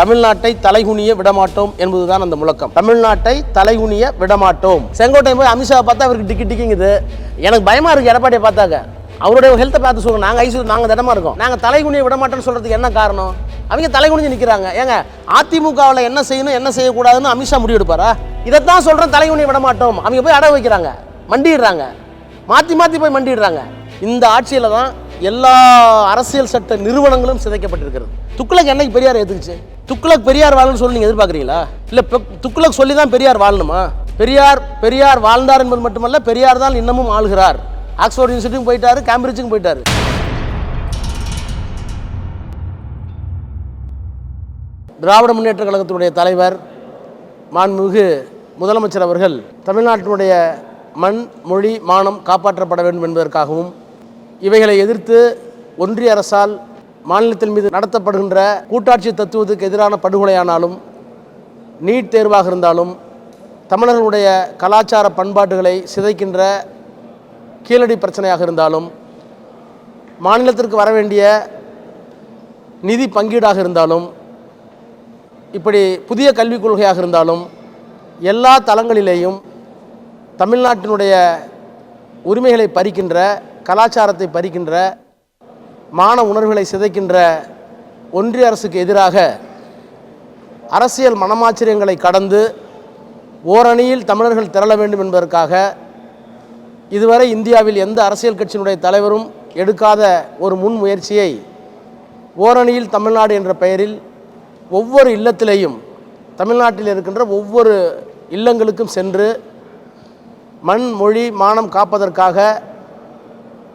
தமிழ்நாட்டை தலைகுனிய விடமாட்டோம் என்பதுதான் அந்த முழக்கம். தமிழ்நாட்டை தலைகுனிய விடமாட்டோம். செங்கோட்டை போய் அமித்ஷா பார்த்தா அவருக்கு டிக்கி டிக்கிங்குது. எனக்கு பயமா இருக்கு எடப்பாடியை பார்த்தாக்க. அவருடைய ஹெல்த்தை பார்த்து சொல்லுங்க. நாங்கள் ஐசு நாங்கள் திடமா இருக்கோம். நாங்கள் தலைகுனிய விடமாட்டோம்னு சொல்றதுக்கு என்ன காரணம்? அவங்க தலைகுனிஞ்சு நிற்கிறாங்க ஏங்க அதிமுகவில் என்ன செய்யணும் என்ன செய்யக்கூடாதுன்னு அமித்ஷா முடிவெடுப்பாரா? இதைத்தான் சொல்கிறேன் தலைகுனிய விடமாட்டோம். அவங்க போய் அடகு வைக்கிறாங்க. மண்டிடுறாங்க மாற்றி மாற்றி போய் மண்டிடுறாங்க இந்த ஆட்சியில் தான் எல்லா அரசியல் சட்ட நிறுவனங்களும் சிதைக்கப்பட்டிருக்கிறது. துக்ளக் என்னைக்கு பெரியார் எதுக்குச்சு துக்ளக் பெரியார் வாழணும்னு சொல்லி நீங்கள் எதிர்பார்க்குறீங்களா? இல்லை துக்ளக் சொல்லி தான் பெரியார் வாழணுமா? பெரியார் பெரியார் வாழ்ந்தார் என்பது மட்டுமல்ல பெரியார் தான் இன்னமும் ஆளுகிறார். ஆக்ஸ்போர்ட் யூனிவர்சிட்டிக்கும் போயிட்டாரு கேம்பிரிட்ஜுக்கும் போயிட்டாரு. திராவிட முன்னேற்ற கழகத்தினுடைய தலைவர் மாண்புமிகு முதலமைச்சர் அவர்கள் தமிழ்நாட்டினுடைய மண் மொழி மானம் காப்பாற்றப்பட வேண்டும் என்பதற்காகவும் இவைகளை எதிர்த்து ஒன்றிய அரசால் மாநிலத்தின் மீது நடத்தப்படுகின்ற கூட்டாட்சி தத்துவத்துக்கு எதிரான படுகொலையானாலும் நீட் தேர்வாக இருந்தாலும் தமிழர்களுடைய கலாச்சார பண்பாடுகளை சிதைக்கின்ற கீழடி பிரச்சனையாக இருந்தாலும் மாநிலத்திற்கு வர வேண்டிய நிதி பங்கீடாக இருந்தாலும் இப்படி புதிய கல்விக் கொள்கையாக இருந்தாலும் எல்லா தளங்களிலேயும் தமிழ்நாட்டினுடைய உரிமைகளை பறிக்கின்ற கலாச்சாரத்தை பறிக்கின்ற மான உணர்வுகளை சிதைக்கின்ற ஒன்றிய அரசுக்கு எதிராக அரசியல் மனமாச்சரியங்களை கடந்து ஓரணியில் தமிழர்கள் திரள வேண்டும் என்பதற்காக இதுவரை இந்தியாவில் எந்த அரசியல் கட்சியினுடைய தலைவரும் எடுக்காத ஒரு முன்முயற்சியை ஓரணியில் தமிழ்நாடு என்ற பெயரில் ஒவ்வொரு இல்லத்திலேயும் தமிழ்நாட்டில் இருக்கின்ற ஒவ்வொரு இல்லங்களுக்கும் சென்று மண் மொழி மானம் காப்பதற்காக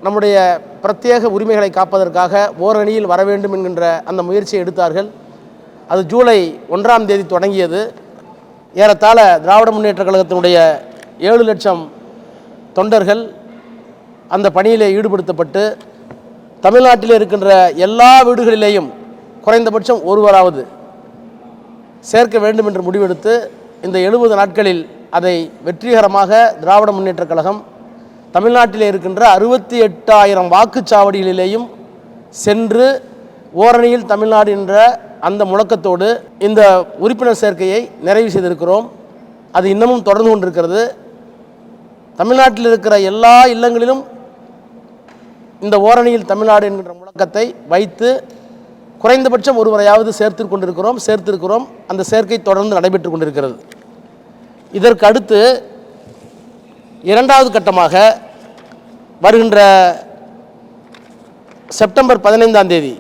நம்முடைய பிரத்யேக உரிமைகளை காப்பதற்காக ஓரணியில் வர வேண்டும் என்கின்ற அந்த முயற்சியை எடுத்தார்கள். அது ஜூலை ஒன்றாம் தேதி தொடங்கியது. ஏறத்தாழ திராவிட முன்னேற்ற கழகத்தினுடைய ஏழு லட்சம் தொண்டர்கள் அந்த பணியிலே ஈடுபடுத்தப்பட்டு தமிழ்நாட்டில் இருக்கின்ற எல்லா வீடுகளிலேயும் குறைந்தபட்சம் ஒருவராவது சேர்க்க வேண்டும் என்று முடிவெடுத்து இந்த எழுபது நாட்களில் அதை வெற்றிகரமாக திராவிட முன்னேற்றக் கழகம் தமிழ்நாட்டில் இருக்கின்ற அறுபத்தி எட்டாயிரம் வாக்குச்சாவடிகளிலேயும் சென்று ஓரணியில் தமிழ்நாடு என்ற அந்த முழக்கத்தோடு இந்த உறுப்பினர் சேர்க்கையை நிறைவு செய்திருக்கிறோம். அது இன்னமும் தொடர்ந்து கொண்டிருக்கிறது. தமிழ்நாட்டில் இருக்கிற எல்லா இல்லங்களிலும் இந்த ஓரணியில் தமிழ்நாடு என்கின்ற முழக்கத்தை வைத்து குறைந்தபட்சம் ஒருவரையாவது சேர்த்து கொண்டிருக்கிறோம் சேர்த்திருக்கிறோம். அந்த சேர்க்கை தொடர்ந்து நடைபெற்று கொண்டிருக்கிறது. இதற்கு அடுத்து இரண்டாவது கட்டமாக வருகின்ற செப்டம்பர் பதினைந்தாம் தேதி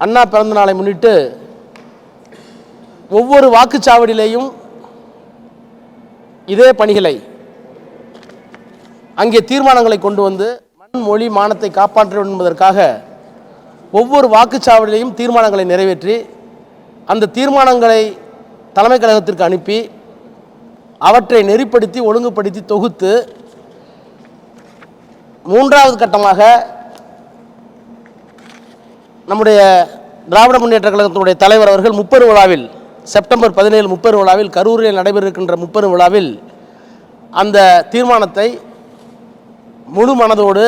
அண்ணா பிறந்த நாளை முன்னிட்டு ஒவ்வொரு வாக்குச்சாவடியிலேயும் இதே பணிகளை அங்கே தீர்மானங்களை கொண்டு வந்து மண் மொழி மானத்தை காப்பாற்ற வேண்டும் என்பதற்காக ஒவ்வொரு வாக்குச்சாவடியிலையும் தீர்மானங்களை நிறைவேற்றி அந்த தீர்மானங்களை தலைமை கழகத்திற்கு அனுப்பி அவற்றை நெறிப்படுத்தி ஒழுங்குபடுத்தி தொகுத்து மூன்றாவது கட்டமாக நம்முடைய திராவிட முன்னேற்ற கழகத்தினுடைய தலைவர் அவர்கள் முப்பெரு விழாவில் செப்டம்பர் பதினேழு முப்பெரு விழாவில் கரூரில் நடைபெற இருக்கின்ற முப்பெரு விழாவில் அந்த தீர்மானத்தை முழு மனதோடு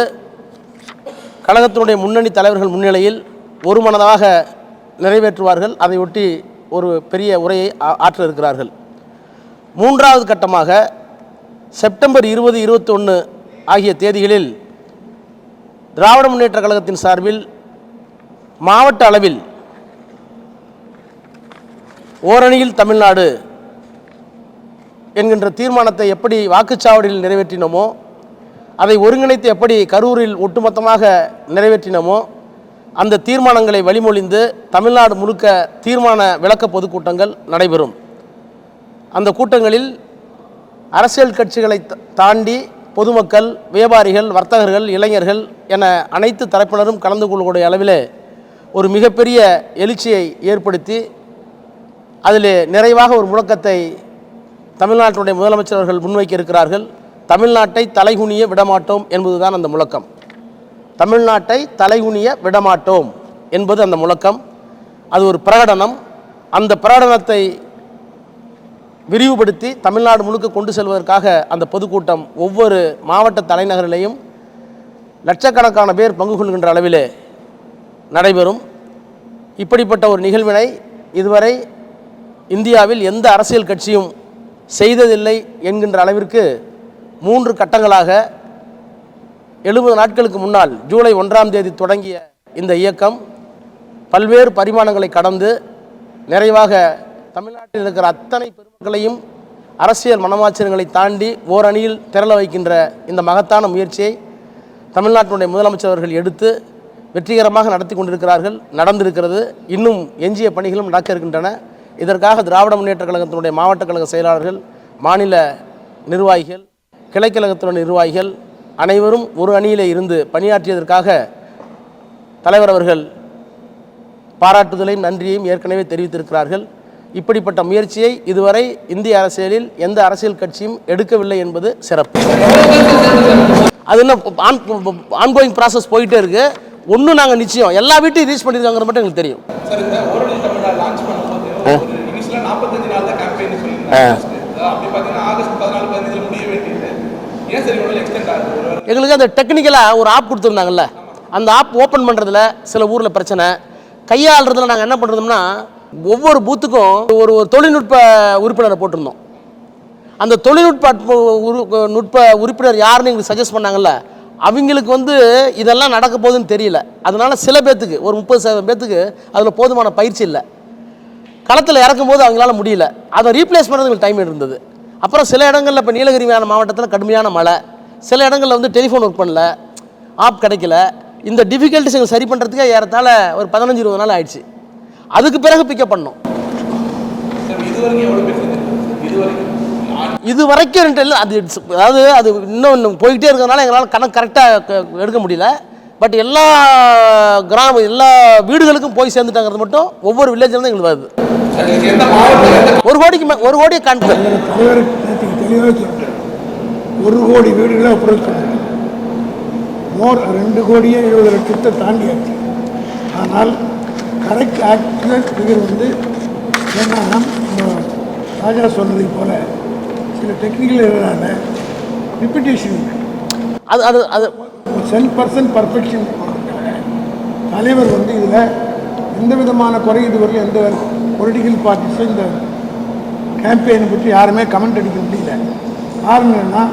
கழகத்தினுடைய முன்னணி தலைவர்கள் முன்னிலையில் ஒரு மனதாக நிறைவேற்றுவார்கள். அதையொட்டி ஒரு பெரிய உரையை ஆ- ஆற்ற இருக்கிறார்கள் மூன்றாவது கட்டமாக செப்டம்பர் இருபது இருபத்தொன்று ஆகிய தேதிகளில் திராவிட முன்னேற்ற கழகத்தின் சார்பில் மாவட்ட அளவில் ஓரணியில் தமிழ்நாடு என்கின்ற தீர்மானத்தை எப்படி வாக்குச்சாவடியில் நிறைவேற்றினோமோ அதை ஒருங்கிணைத்து எப்படி கரூரில் ஒட்டுமொத்தமாக நிறைவேற்றினோமோ அந்த தீர்மானங்களை வழிமொழிந்து தமிழ்நாடு முழுக்க தீர்மான விளக்க பொதுக்கூட்டங்கள் நடைபெறும். அந்த கூட்டங்களில் அரசியல் கட்சிகளை த- தாண்டி பொதுமக்கள் வியாபாரிகள் வர்த்தகர்கள் இளைஞர்கள் என அனைத்து தரப்பினரும் கலந்து கொள்ளக்கூடிய அளவிலே ஒரு மிகப்பெரிய எழுச்சியை ஏற்படுத்தி அதில் நிறைவாக ஒரு முழக்கத்தை தமிழ்நாட்டினுடைய முதலமைச்சர் அவர்கள் முன்வைக்க இருக்கிறார்கள். தமிழ்நாட்டை தலைகுனிய விடமாட்டோம் என்பதுதான் அந்த முழக்கம். தமிழ்நாட்டை தலைகுனிய விடமாட்டோம் என்பது அந்த முழக்கம். அது ஒரு பிரகடனம். அந்த பிரகடனத்தை விரிவுபடுத்தி தமிழ்நாடு முழுக்க கொண்டு செல்வதற்காக அந்த பொதுக்கூட்டம் ஒவ்வொரு மாவட்ட தலைநகரிலேயும் லட்சக்கணக்கான பேர் பங்கு கொள்கின்ற அளவிலே நடைபெறும். இப்படிப்பட்ட ஒரு நிகழ்வினை இதுவரை இந்தியாவில் எந்த அரசியல் கட்சியும் செய்ததில்லை என்கின்ற அளவிற்கு மூன்று கட்டங்களாக எழுபது நாட்களுக்கு முன்னால் ஜூலை ஒன்றாம் தேதி தொடங்கிய இந்த இயக்கம் பல்வேறு பரிமாணங்களை கடந்து நிறைவாக தமிழ்நாட்டில் இருக்கிற அத்தனை பெருமக்களையும் அரசியல் மனமாச்சரியங்களை தாண்டி ஓரணியில் திரள வைக்கின்ற இந்த மகத்தான முயற்சியை தமிழ்நாட்டினுடைய முதலமைச்சர் அவர்கள் எடுத்து வெற்றிகரமாக நடத்தி கொண்டிருக்கிறார்கள் நடந்திருக்கிறது. இன்னும் எஞ்சிய பணிகளும் நடக்க இருக்கின்றன. இதற்காக திராவிட முன்னேற்ற கழகத்தினுடைய மாவட்ட கழக செயலாளர்கள் மாநில நிர்வாகிகள் கிளைக்கழகத்தினுடைய நிர்வாகிகள் அனைவரும் ஒரு அணியிலே இருந்து பணியாற்றியதற்காக தலைவர் அவர்கள் பாராட்டுதலையும் நன்றியையும் ஏற்கனவே தெரிவித்திருக்கிறார்கள். இப்படிப்பட்ட முயற்சியை இதுவரை இந்திய அரசியலில் எந்த அரசியல் கட்சியும் எடுக்கவில்லை என்பது சிறப்பு. அது இன்னும் ஆன் ஆன்கோயிங் ப்ராசஸ் போயிட்டே இருக்கு. ஒன்றும் நாங்கள் நிச்சயம் எல்லா வீட்டையும் ரீச் பண்ணியிருக்காங்கிறது மட்டும் எங்களுக்கு தெரியும். எங்களுக்கு அந்த டெக்னிக்கலாக ஒரு ஆப் கொடுத்துருந்தாங்கல்ல. அந்த ஆப் ஓப்பன் பண்ணுறதுல சில ஊரில் பிரச்சனை. கையாளுறதுல நாங்கள் என்ன பண்ணுறோம்னா ஒவ்வொரு பூத்துக்கும் ஒரு ஒரு தொழில்நுட்ப உறுப்பினரை போட்டிருந்தோம். அந்த தொழில்நுட்ப உரு- நுட்ப உறுப்பினர் யாருன்னு எங்களுக்கு சஜஸ்ட் பண்ணாங்கல்ல அவங்களுக்கு வந்து இதெல்லாம் நடக்க போகுதுன்னு தெரியல. அதனால் சில பேர்த்துக்கு ஒரு முப்பது சதவீதம் பேர்த்துக்கு அதில் போதுமான பயிற்சி இல்லை. களத்தில் இறக்கும்போது அவங்களால முடியல. அதை ரீப்ளேஸ் பண்ணுறதுக்கு டைம் இருந்தது. அப்புறம் சில இடங்களில் இப்போ நீலகிரி மாவட்டத்தில் கடுமையான மழை. சில இடங்களில் வந்து டெலிஃபோன் ஒர்க் பண்ணல. ஆப் கிடைக்கல. இந்த டிஃபிகல்ட்டிஸ் எங்களுக்கு சரி பண்ணுறதுக்கே ஏறத்தாழ ஒரு பதினஞ்சு இருபது நாள் ஆயிடுச்சு. அதுக்கு பிறகு பிக்கப் பண்ணோம். இது வரைக்கும் எவ்வளோ பேர் செஞ்சிருக்காங்க இது வரைக்கும் இது வரைக்கும் ரெண்டு இல்லை அது அதாவது அது இன்னும் இன்னும் போய்கிட்டே இருக்கிறதுனால எங்களால் கணக்கு கரெக்டாக எடுக்க முடியல. பட் எல்லா கிராம எல்லா வீடுகளுக்கும் போய் சேர்ந்துட்டாங்கிறது மட்டும் ஒவ்வொரு வில்லேஜ்லேருந்து எங்களுக்கு வருது ஒரு கோடிக்கு ஒரு கோடியை காண்பேன் ஒரு கோடி வீடுகளை அப்ரோச் பண்ணாங்க மோர் ரெண்டு கோடியே இருபது லட்சத்தை தாண்டியாச்சு ஆனால் கரெக்ட் ஆக்சுவல் ஃபிகர் வந்து என்னன்னா நம்ம ராஜா சொன்னதை போல சில டெக்னிக்கல் எதிரான ரிப்பிட்டேஷன் அது அது அது சென் பர்சன்ட் பர்ஃபெக்ஷன் தலைவர் வந்து இதில் எந்த விதமான குறை இதுவரையும் எந்த பொலிட்டிக்கல் பார்ட்டிஸும் இந்த கேம்பெயினை பற்றி யாருமே கமெண்ட் அடிக்க முடியல. காரணம் என்னன்னா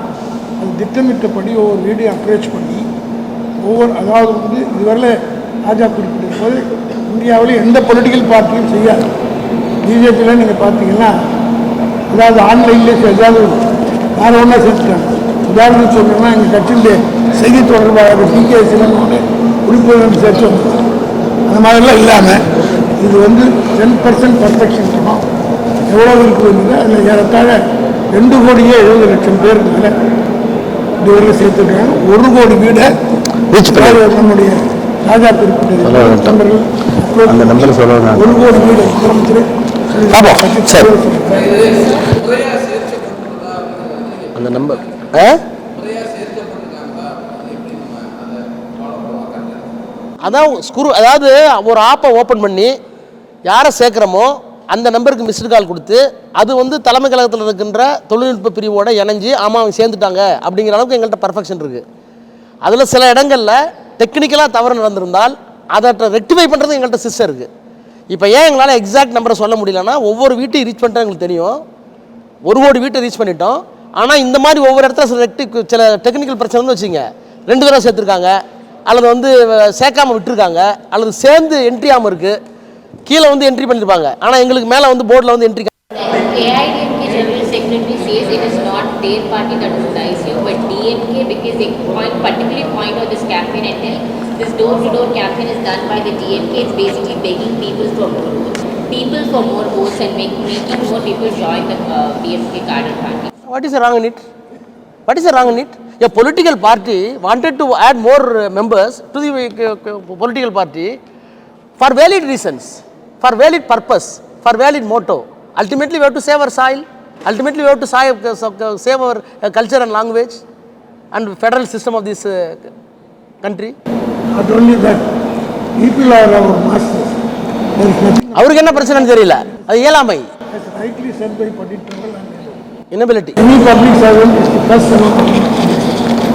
அது திட்டமிட்டபடி ஒவ்வொரு வீடியோ அப்ரோச் பண்ணி ஒவ்வொரு அதாவது வந்து இதுவரையில் ராஜா குறிப்பிட்ட போது இந்தியாவில் எந்த பொலிட்டிக்கல் பார்ட்டியும் செய்யாது. பிஜேபியில் நீங்கள் பார்த்தீங்கன்னா அதாவது ஆன்லைன்லேயே ஏதாவது வேறு ஒன்றா செஞ்சுட்டாங்க உதாரணத்துக்கு சொல்லணும்னா எங்கள் கட்சியினுடைய செய்தி தொடர்பாளர் டி. கே. சிவனோட உறுப்பினர் சேர்த்து அந்த மாதிரிலாம் இல்லாமல் இது வந்து டென் பர்சன்ட் பர்ஃபெக்ஷன் இருக்கணும் எவ்வளோ இருக்குது அதில் ஏறத்தாழ ரெண்டு கோடியே எழுபது லட்சம் பேருக்கு மேலே இதுவரையில் சேர்த்துருக்காங்க. ஒரு கோடி வீடை நம்முடைய ராஜா குறிப்பிட்ட நண்பர்கள் அந்த நம்பர் சொல்லுங்க. ஒரு கோடி வீடு முதலமைச்சர் சரி. அந்த நம்பர். அதான் ஸ்குரு அதாவது ஒரு ஆப்பை ஓப்பன் பண்ணி யாரை சேர்க்குறோமோ அந்த நம்பருக்கு மிஸ்டு கால் கொடுத்து அது வந்து தலைமை கழகத்தில் இருக்கின்ற தொழில்நுட்ப பிரிவோட இணைஞ்சு ஆமாம் அவங்க சேர்ந்துட்டாங்க அப்படிங்கிற அளவுக்கு எங்கள்கிட்ட பர்ஃபெக்ஷன் இருக்குது அதில் சில இடங்களில் டெக்னிக்கலாக தவறு நடந்திருந்தால் அதை ரெக்டிஃபை பண்ணுறது எங்கள்கிட்ட சிஸ்டம் இருக்குது இப்போ ஏன் எங்களால் எக்ஸாக்ட் நம்பரை சொல்ல முடியலன்னா ஒவ்வொரு வீட்டையும் ரீச் பண்ணுறது எங்களுக்கு தெரியும். ஒரு கோடி வீட்டை ரீச் பண்ணிட்டோம். ஆனால் இந்த மாதிரி ஒவ்வொரு இடத்துல சில ரெக்டி சில டெக்னிக்கல் பிரச்சனைன்னு வச்சுங்க ரெண்டு தடவை சேர்த்துருக்காங்க. அல்லது வந்து சேர்க்காம விட்டுருக்காங்க. அல்லது சேர்ந்து என்ட்ரி ஆகாமல் இருக்குது கீழே வந்து என்ட்ரி பண்ணியிருப்பாங்க ஆனால் எங்களுக்கு மேலே வந்து போர்டில் வந்து entry AIDMK General Secretary says it is not their party that is the ICU, but DMK because they point, particularly point out this campaign tell this door-to-door campaign is done by the DMK. It's basically begging people for more votes, people for more votes and make, making more people join the uh, DMK cadre party. What is wrong in it? What is wrong in it? A political party wanted to add more uh, members to the uh, uh, political party for valid reasons, for valid purpose, for valid motto. Ultimately, we have to save our soil. Ultimately, we have to save, uh, save our uh, culture and language and federal system of this uh, country. Not only that, people are our masters. There is nothing, அவருக்கு என்ன பிரச்சனைன்னு தெரியல அது இயலாமை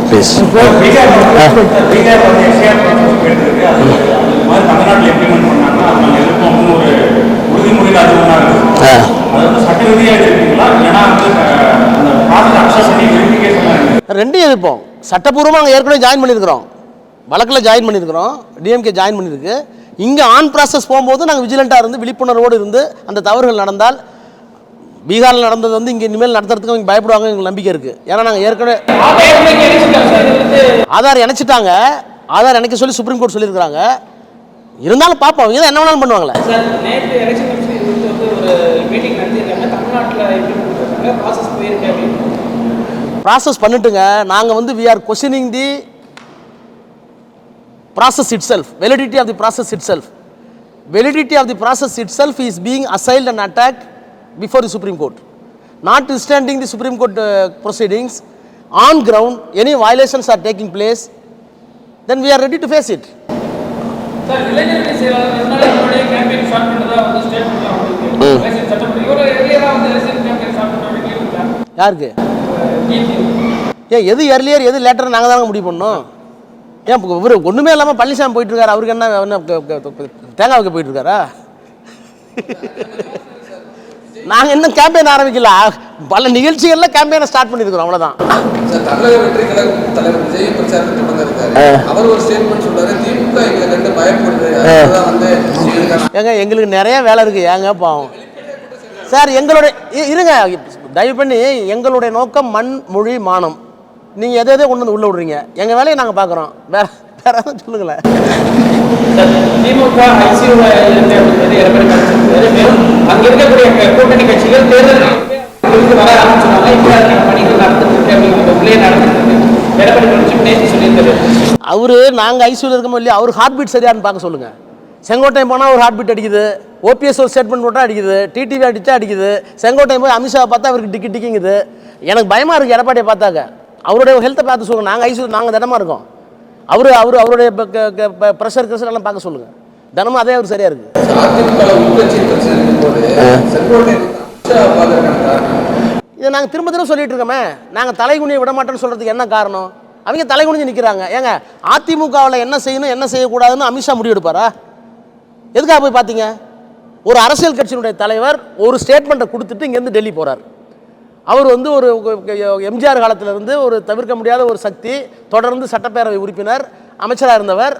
please Therefore, respect. Recap வந்து SAR process போயிட்டு இருக்கு அது அது மாதிரி தமிழ்நாட்டில் இம்ப்ளிமெண்ட் பண்ணாங்கன்னா அது நாங்கள் எதிர்ப்போம் ரெண்டையும் எதிர்ப்போம். சட்டப்பூர்வமாக நாங்கள் ஏற்கனவே ஜாயின் பண்ணியிருக்கிறோம். வழக்கில் ஜாயின் பண்ணியிருக்கிறோம். டிஎம்கே ஜாயின் பண்ணியிருக்கு. இங்கே ஆன் ப்ராசஸ் போகும்போது நாங்கள் விஜிலண்ட்டாக இருந்து விழிப்புணர்வோடு இருந்து அந்த தவறுகள் நடந்தால் பீகாரில் நடந்தது வந்து இங்கே இனிமேல் நடத்துறதுக்கு அவங்க பயப்படுவாங்க எங்களுக்கு நம்பிக்கை இருக்குது ஏன்னா நாங்கள் ஏற்கனவே ஆதார் இணைச்சிட்டாங்க. ஆதார் இணைக்க சொல்லி சுப்ரீம் கோர்ட் சொல்லியிருக்கிறாங்க. இருந்தாலும் பார்ப்போம் அவங்க தான் என்ன வேணாலும் பண்ணுவாங்களே. நேற்று மீட்டிங் நடத்தியிருக்காங்க. தமிழ்நாட்டில் எப்படி ப்ராசஸ் அப்படின்னு. ப்ராசஸ் பண்ணிட்டுங்க. நாங்கள் வந்து we are questioning the process itself validity of the process itself validity of the process itself is being assailed and attack before the Supreme Court not standing the Supreme Court proceedings on ground any violations are taking place then we are ready to face it யாருக்கு? ஏன் எது earlier எது later நாங்கள் தானே முடிவு பண்ணோம் ஏன் இவர் ஒன்றுமே இல்லாமல் பழனிசாமி போயிட்டு இருக்காரு அவருக்கு என்ன என்ன தேங்காய் வைக்க போயிட்டு இருக்காரா நாங்கள் இன்னும் கேம்பெயின் ஆரம்பிக்கல. பல நிகழ்ச்சிகளில் கேம்பெயினை ஸ்டார்ட் பண்ணியிருக்கிறோம். அவ்வளோதான் சார் தமிழக வெற்றி கழகம் தலைவர் விஜய் பிரச்சாரத்தை தொடர்ந்தாரு அவர் ஒரு ஸ்டேட்மெண்ட் சொல்றாரு திமுக எங்களை கண்டு பயப்படுது. அதுதான் வந்து எங்களுக்கான ஏங்க எங்களுக்கு நிறைய வேலை இருக்குது ஏங்க பாவம். சார் எங்களுடைய இருங்க. தயவு பண்ணி எங்களுடைய நோக்கம் மண் மொழி மானம். நீங்கள் எதை எதை கொண்டு வந்து உள்ளே விடுறீங்க? எங்கள் வேலையை நாங்கள் பார்க்குறோம். வேற வேற எதுவும் சொல்லுங்களேன் திமுக அங்க இருக்கக்கூடிய கூட்டணி கட்சிகள் தேர்தல் வர சொல்லியிருந்தாரு. அவரு நாங்கள் ஐசியூவில் இருக்கோமோ இல்லையா அவர் ஹார்ட் பீட் சரியான்னு பார்க்க சொல்லுங்கள் செங்கோட்டையம் போனால் ஒரு ஹார்ட் பீட் அடிக்குது ஓபிஎஸ் ஒரு ஸ்டேட்மெண்ட் போட்டால் அடிக்குது. டிடிவி அடித்தா அடிக்குது. செங்கோட்டையம் போய் அமித்ஷாவை பார்த்தா அவருக்கு டிக்கி டிக்கிங்குது. எனக்கு பயமாக இருக்குது எடப்பாடியை பார்த்தாக்க. அவருடைய ஹெல்த்தை பார்த்து சொல்லுங்கள் நாங்கள் ஐசியூ நாங்கள் தினமாக இருக்கோம். அவர் அவர் அவருடைய ப்ரெஷர் க்ரெஷர் எல்லாம் பார்க்க சொல்லுங்கள் தினமும் அதே அவர் சரியாக இருக்குது இதை நாங்கள் திரும்ப திரும்ப சொல்லிட்டு இருக்கோமே. நாங்கள் தலைகுனியை விட மாட்டோம்னு சொல்கிறதுக்கு என்ன காரணம்? அவங்க தலைகுனிஞ்சு நிற்கிறாங்க ஏங்க அதிமுகவில் என்ன செய்யணும் என்ன செய்யக்கூடாதுன்னு அமித்ஷா முடிவெடுப்பாரா? எதுக்காக போய் பார்த்தீங்க? ஒரு அரசியல் கட்சியினுடைய தலைவர் ஒரு ஸ்டேட்மெண்ட்டை கொடுத்துட்டு இங்கேருந்து டெல்லி போகிறார் அவர் வந்து ஒரு எம்ஜிஆர் காலத்திலிருந்து ஒரு தவிர்க்க முடியாத ஒரு சக்தி தொடர்ந்து சட்டப்பேரவை உறுப்பினர் அமைச்சராக இருந்தவர்.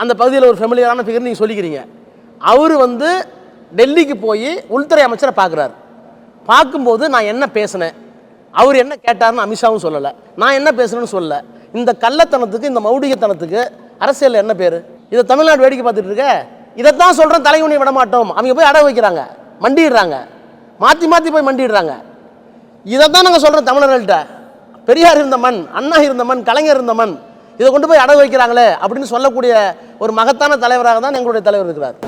அந்த பகுதியில் ஒரு ஃபெமிலியரான ஃபிகர் நீங்கள் சொல்லிக்கிறீங்க. அவர் வந்து டெல்லிக்கு போய் உள்துறை அமைச்சரை பார்க்குறாரு. பார்க்கும்போது நான் என்ன பேசினேன்? அவர் என்ன கேட்டார்னு அமித்ஷாவும் சொல்லலை. நான் என்ன பேசுனேன்னு சொல்லலை. இந்த கள்ளத்தனத்துக்கு இந்த மௌடிகத்தனத்துக்கு அரசியலில் என்ன பேர்? இதை தமிழ்நாடு வேடிக்கை பார்த்துட்டு இருக்க? இதைத்தான் சொல்கிறேன் தலைகுனி விட மாட்டோம் அவங்க போய் அடகு வைக்கிறாங்க மண்டிடுறாங்க மாற்றி மாற்றி போய் மண்டிடுறாங்க இதை தான் நாங்கள் சொல்கிறோம் தமிழர்கள்ட்ட. பெரியார் இருந்த மண் அண்ணா இருந்த மண் கலைஞர் இருந்த மண் இதை கொண்டு போய் அடகு வைக்கிறாங்களே அப்படின்னு சொல்லக்கூடிய ஒரு மகத்தான தலைவராக தான் எங்களுடைய தலைவர் இருக்கிறார்.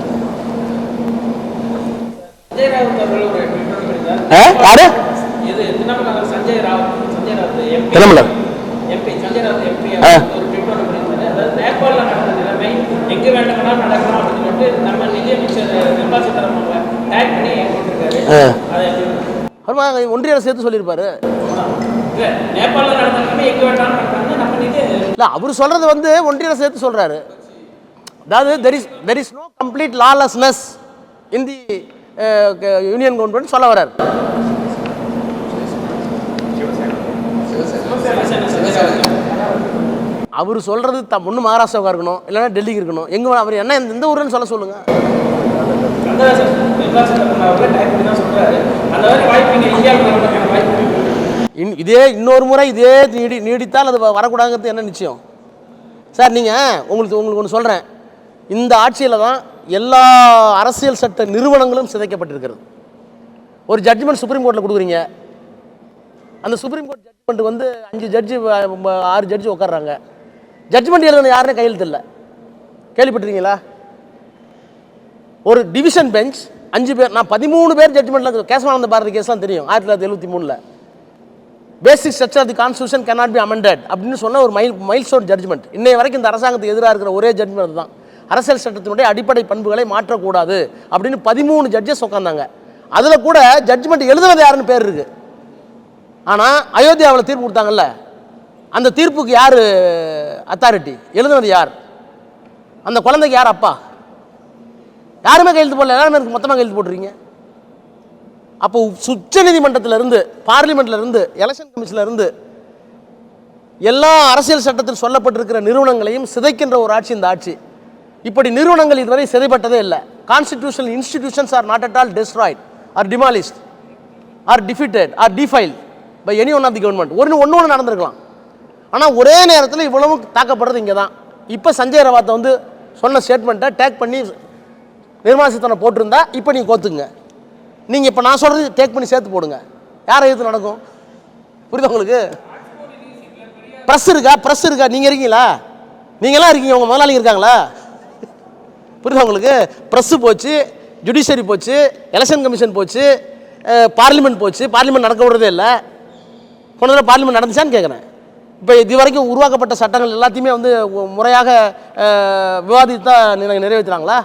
யாரு? தினமலர் அதாவது நேபாளில் நடந்த நிலைமை எங்கே வேண்டுமானாலும் நடக்கலாம் அப்படின்னு சொல்லிட்டு நம்ம நிதியமைச்சர் நிர்மலா சீதாராமன் டேக் பண்ணி அப்புறமா ஒன்றிய அரசு சேர்த்து சொல்லியிருப்பாரு. இல்லை நேபாளில் நடந்த நிலைமை எங்கே நடக்கலாம்னு நம்ம நிதி இல்லை அவர் சொல்கிறது வந்து ஒன்றிய அரசு சேர்த்து சொல்கிறாரு அதாவது there is there is no complete lawlessness in the union government சொல்ல வர்றார். அவர் சொல்கிறது த ஒன்று மகாராஷ்டிராவுக்கு இருக்கணும் இல்லைன்னா டெல்லிக்கு இருக்கணும். எங்கே அவர் என்ன எந்த- எந்த ஊருன்னு சொல்ல சொல்லுங்கள் இன் இதே இன்னொரு முறை இதே நீடி நீடித்தால் அது வ- வரக்கூடாதுங்கிறது என்ன நிச்சயம்? சார் நீங்கள் உங்களுக்கு உங்களுக்கு ஒன்று சொல்கிறேன் இந்த ஆட்சியில் தான் எல்லா அரசியல் சட்ட நிறுவனங்களும் சிதைக்கப்பட்டிருக்கிறது. ஒரு ஜட்ஜ்மெண்ட் சுப்ரீம் கோர்ட்டில் கொடுக்குறீங்க. அந்த சுப்ரீம் கோர்ட் ஜட்ஜ்மெண்ட் வந்து அஞ்சு ஜட்ஜு ஆறு ஜட்ஜு உட்காடுறாங்க ஜட்ஜ்மெண்ட் எழுதுன யாருனே கையெழுத்து இல்லை. கேள்விப்பட்டிருக்கீங்களா? ஒரு டிவிஷன் பெஞ்ச் அஞ்சு பேர் நான் பதிமூணு பேர் ஜட்ஜ்மெண்ட்டில் கேசவானந்த பாரதி கேஸ்லாம் தெரியும். ஆயிரத்தி தொள்ளாயிரத்தி எழுபத்தி மூணில். Basic structure of the constitution cannot be amended அப்படின்னு சொன்ன ஒரு மைல் மைல் ஸ்டோன் ஜட்ஜ்மெண்ட் இன்னைய வரைக்கும் இந்த அரசாங்கத்துக்கு எதிராக இருக்கிற ஒரே ஜட்ஜ்மெண்ட் தான் அரசியல் சட்டத்தினுடைய அடிப்படை பண்புகளை மாற்றக்கூடாது அப்படின்னு பதிமூணு ஜட்ஜஸ் உட்காந்தாங்க அதில் கூட ஜட்ஜ்மெண்ட் எழுதுனது யாருன்னு பேர் இருக்குது ஆனால் அயோத்தியாவில் தீர்ப்பு கொடுத்தாங்கல்ல? அந்த தீர்ப்புக்கு யார் அத்தாரிட்டி எழுதுனது யார்? அந்த குழந்தைக்கு யார் அப்பா? யாருமே கையெழுத்து போடல. எல்லாருமே இருக்கு மொத்தமாக கையெழுத்து போட்டுறீங்க அப்போ உச்ச நீதிமன்றத்திலிருந்து இருந்து எலெக்ஷன் கமிஷன்லேருந்து எல்லா அரசியல் சட்டத்தில் சொல்லப்பட்டிருக்கிற நிறுவனங்களையும் சிதைக்கின்ற ஒரு ஆட்சி இந்த ஆட்சி. இப்படி நிறுவனங்கள் இதுவரை சிதைப்பட்டதே இல்லை. Constitutional institutions are not at all destroyed or demolished or defeated or defiled by any one of the government ஒன்று ஒன்று ஒன்று நடந்திருக்கலாம். ஆனால் ஒரே நேரத்தில் இவ்வளவும் தாக்கப்படுறது இங்கே தான் இப்போ சஞ்சய் ரவாத்தை வந்து சொன்ன ஸ்டேட்மெண்ட்டை டேக் பண்ணி நிர்மலா சீதாராமன் போட்டிருந்தா இப்போ நீங்கள் கோத்துக்குங்க நீங்கள் இப்போ நான் சொல்கிறது டேக் பண்ணி சேர்த்து போடுங்க. யாரை எதிர்த்து நடக்கும்? புரியுதா உங்களுக்கு? ப்ரெஸ் இருக்கா? ப்ரெஸ் இருக்கா? நீங்கள் இருக்கீங்களா? நீங்களாம் இருக்கீங்க உங்கள் முதலாளி இருக்காங்களா? புரியுதா உங்களுக்கு? ப்ரெஸ்ஸு போச்சு ஜுடிஷியரி போச்சு எலெக்ஷன் கமிஷன் போச்சு பார்லிமெண்ட் போச்சு. பார்லிமெண்ட் நடக்க விடுறதே இல்லை. போன தடவை பார்லிமெண்ட் நடந்துச்சான்னு கேட்குறேன் இப்போ இது வரைக்கும் உருவாக்கப்பட்ட சட்டங்கள் எல்லாத்தையுமே வந்து முறையாக விவாதித்து தான் நிறை- நிறைவேற்றுறாங்களா?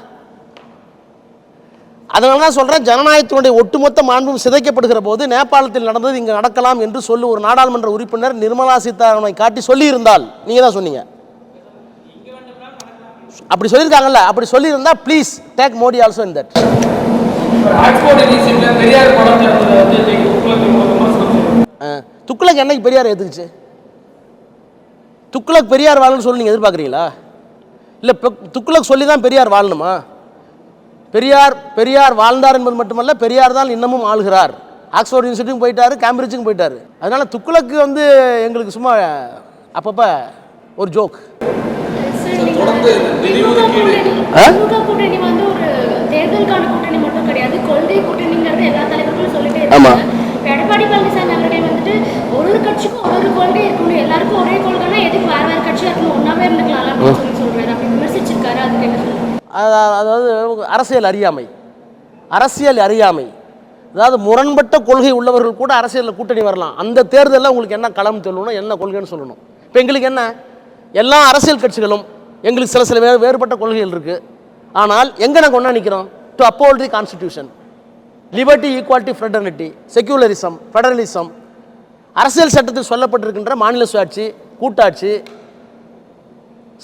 அதனால தான் சொல்கிறேன் ஜனநாயகத்தினுடைய ஒட்டுமொத்த மாண்பும் சிதைக்கப்படுகிற போது நேபாளத்தில் நடந்தது இங்கே நடக்கலாம் என்று சொல்லி ஒரு நாடாளுமன்ற உறுப்பினர் நிர்மலா சீதாராமனை காட்டி சொல்லியிருந்தால் நீங்கள் தான் சொன்னீங்க. அப்படி சொல்லியிருக்காங்கல்ல அப்படி சொல்லியிருந்தா please take Modi also in that. Thuglak என்னைக்கு பெரியார் எதுக்குச்சு துக்ளக் பெரியார் வாழணும்னு சொல்லி நீங்கள் எதிர்பார்க்குறீங்களா? இல்லை துக்ளக் சொல்லி தான் பெரியார் வாழணுமா? பெரியார் பெரியார் வாழ்ந்தார் என்பது மட்டுமல்ல பெரியார் தான் இன்னமும் ஆளுகிறார். ஆக்ஸ்போர்ட் யூனிவர்சிட்டியும் போயிட்டாரு கேம்பிரிட்ஜுக்கும் போயிட்டாரு. அதனால துக்ளக்கு வந்து எங்களுக்கு சும்மா அப்பப்போ ஒரு ஜோக். தொடர்ந்து இந்த நிதி ஒதுக்கீடு திமுக கூட்டணி வந்து ஒரு தேர்தலுக்கான கூட்டணி மட்டும் கிடையாது கொள்கை கூட்டணிங்கிறது எல்லா தலைவர்களும் சொல்லிட்டே ஆமா. இருக்காங்க. இப்ப எடப்பாடி பழனிசாமி அவர்கள் வந்துட்டு ஒரு ஒரு கட்சிக்கும் ஒரு ஒரு கொள்கை இருக்கணும் எல்லாருக்கும் ஒரே கொள்கைனா எதுக்கு வேற வேற கட்சியா இருக்கணும்? ஒன்னாவே இருந்துக்கலாம் அப்படின்னு சொல்லி சொல்றாரு. அப்படி விமர்சிச்சிருக்காரு அதுக்கு என்ன அதாவது அரசியல் அறியாமை. அரசியல் அறியாமை. அதாவது முரண்பட்ட கொள்கை உள்ளவர்கள் கூட அரசியலில் கூட்டணி வரலாம். அந்த தேர்தலில் உங்களுக்கு என்ன களம் சொல்லணும் என்ன கொள்கைன்னு சொல்லணும். இப்போ எங்களுக்கு என்ன? எல்லா அரசியல் கட்சிகளும் எங்களுக்கு சில சில வே வேறுபட்ட கொள்கைகள் இருக்குது ஆனால் எங்கே நாங்கள் ஒன்றா நிற்கிறோம் to uphold the constitution liberty equality fraternity secularism federalism அரசியல் சட்டத்தில் சொல்லப்பட்டிருக்கின்ற மாநில சுயாட்சி கூட்டாட்சி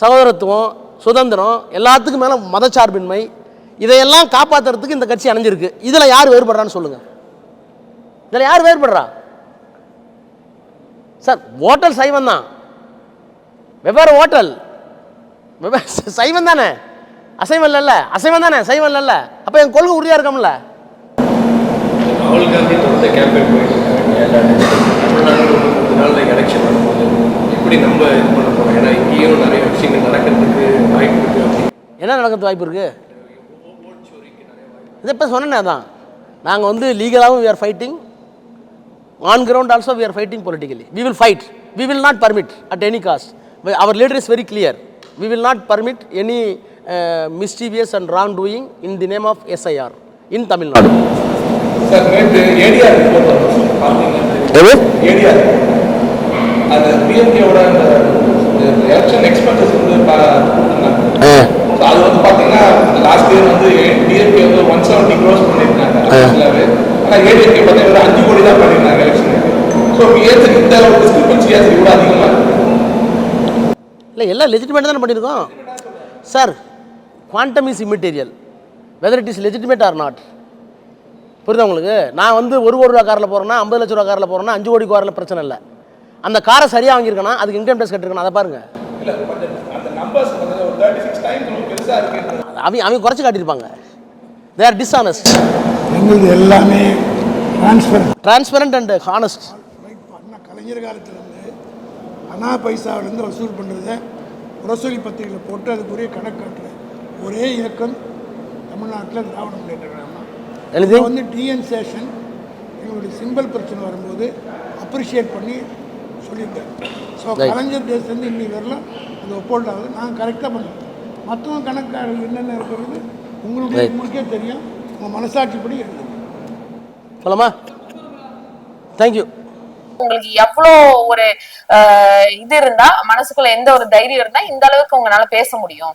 சகோதரத்துவம் சுதந்திரம் எல்லாத்துக்கும் மேலே மதச்சார்பின்மை இதையெல்லாம் காப்பாற்றுறதுக்கு இந்த கட்சி அணைஞ்சிருக்கு. இதில் யார் வேறுபடுறான்னு சொல்லுங்கள் இதில் யார் வேறுபடுறா? சார் ஓட்டல் சைவம் தான். வெவ்வேறு ஓட்டல். வெவ்வேறு சைவம் தானே. அசைவம் இல்லைல்ல. அசைவம் தானே. சைவம் இல்லைல்ல. அப்போ என் கொள்கை உறுதியாக இருக்கோம்ல ராகுல் காந்தி தொடர்ந்து கேம்பெயின் போயிட்டு இருக்காங்க எல்லா இடத்துலையும். தமிழ்நாட்டில் ஒரு முப்பது நாள் எலெக்ஷன் வரும்போது எப்படி நம்ம இது பண்ண போகிறோம் ஏன்னா இங்கேயும் நிறைய விஷயங்கள் நடக்கிறதுக்கு வாய்ப்பு இருக்கு அப்படி என்ன நடக்கிறது வாய்ப்பு இருக்கு? இதை இப்போ சொன்னேனே அதான். நாங்கள் வந்து லீகலாகவும் we are fighting on ground also we are fighting politically we will fight. We will not permit at any cost. Our leader is very clear. We will not permit any uh, mischievous and wrong doing in the name of SIR in Tamil Nadu. Sir நேற்று ADR பார்த்தீங்கன்னா ADR. அது வந்து பா- பண்ணாங்க. So அது வந்து பார்த்தீங்கன்னா last year வந்து டிஎம்கே வந்து ஒன் செவன்ட்டி க்ரோஸ் பண்ணியிருந்தாங்க. ஆனால் ஏடிஎம்கே பார்த்தீங்கன்னா ஒரு அஞ்சு கோடி தான் பண்ணியிருந்தாங்க எலெக்ஷனுக்கு ஸோ ஏன் இந்த ஒரு டிஸ்கிரிபன்சி அதிகமாக இல்லை எல்லாம் லெஜிட்டிமேட் தானே பண்ணியிருக்கோம்? Sir quantum is immaterial whether it is legitimate or not புரியுதா உங்களுக்கு? நான் வந்து ஒரு கோடி ரூபா காரில் போகிறேன்னா ஐம்பது லட்ச ரூபா காரில் போகிறேன்னா அஞ்சு கோடி காரில் பிரச்சனை இல்லை. அந்த காரை சரியாக வாங்கியிருக்கேன்னா அதுக்கு இன்கம் டேக்ஸ் கட்டிருக்கணும் அதை பாருங்க. இல்லை கொஞ்சம் அந்த நம்பர்ஸ் வந்து ஒரு தேர்ட்டி சிக்ஸ் டைம்ஸ் ரொம்ப பெருசாக இருக்கு. அவங்க அவங்க குறைச்சி காட்டியிருப்பாங்க. தே ஆர் டிஸ்ஆனஸ்ட் எங்களுது எல்லாமே transfer transparent and honest Anna Kalaignar காலத்துலேருந்து அண்ணா பைசாவிலேருந்து வசூல் பண்ணுறத முரசொலி பத்திரிகையில் போட்டு அதுக்குரிய கணக்கு காட்டுற ஒரே இயக்கம் தமிழ்நாட்டில் திராவிட முன்னேற்ற. எழுதி வந்து டிஎன் சேஷன் எங்களுடைய சிம்பிள் பிரச்சனை வரும்போது அப்ரிஷியேட் பண்ணி சொல்லியிருக்காரு. ஸோ. கலைஞர் டேஸ்லேருந்து இன்னி வரலாம் அது ஒப்போல்ட் ஆகுது நாங்கள் கரெக்டாக பண்ணுறோம் மற்றவங்க கணக்காக என்னென்ன இருக்கிறது Right. உங்களுக்கே தெரியும். உங்கள் மனசாட்சிப்படி எழுதுங்க. சொல்லமா தேங்க்யூ உங்களுக்கு எவ்வளோ ஒரு இது இருந்தா மனசுக்குள்ள எந்த ஒரு தைரியம் இருந்தா இந்த அளவுக்கு உங்களால பேச முடியும்.